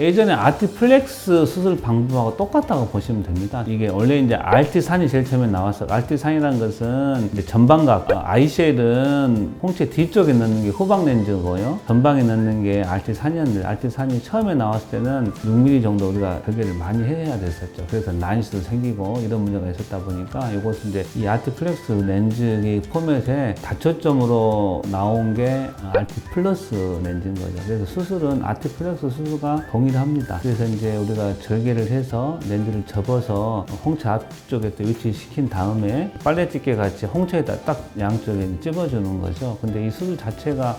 예전에 아티플렉스 수술 방법하고 똑같다고 보시면 됩니다. 이게 원래 이제 알티산이 제일 처음에 나왔어. 알티산이라는 것은 전방각, 어, 아이쉘은 홍채 뒤쪽에 넣는 게 후방 렌즈고요. 전방에 넣는 게 알티산이었는데 알티산이 처음에 나왔을 때는 6mm 정도 우리가 별개를 많이 해야 됐었죠. 그래서 난시도 생기고 이런 문제가 있었다 보니까 이것은 이제 이 아티플렉스 렌즈의 포맷에 다초점으로 나온 게 알티플러스 렌즈인 거죠. 그래서 수술은 아티플렉스 수술과 동 일합니다. 그래서 이제 우리가 절개를 해서 렌즈를 접어서 홍채 앞쪽에 또 위치시킨 다음에 빨래집게 같이 홍채에다 딱 양쪽에 찝어주는 거죠. 근데 이 수술 자체가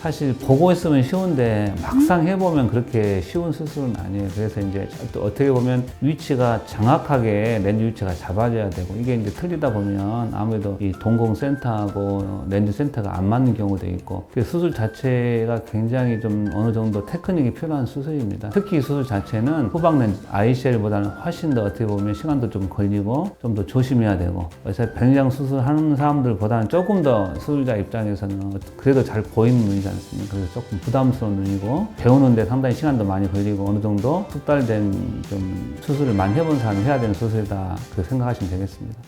사실 보고 있으면 쉬운데 막상 해보면 그렇게 쉬운 수술은 아니에요. 그래서 이제 또 어떻게 보면 위치가 정확하게 렌즈 위치가 잡아져야 되고 이게 이제 틀리다 보면 아무래도 이 동공 센터하고 렌즈 센터가 안 맞는 경우도 있고 그 수술 자체가 굉장히 좀 어느 정도 테크닉이 필요한 수술입니다. 특히 이 수술 자체는 후방 렌즈 ICL보다는 훨씬 더 어떻게 보면 시간도 좀 걸리고 좀 더 조심해야 되고 그래서 변장 수술하는 사람들보다는 조금 더 수술자 입장에서는 그래도 잘 보이는 눈 이지 않습니까? 그래서 조금 부담스러운 눈이고 배우는데 상당히 시간도 많이 걸리고 어느 정도 숙달된 좀 수술을 많이 해본 사람이 해야 되는 수술이다 그 생각하시면 되겠습니다.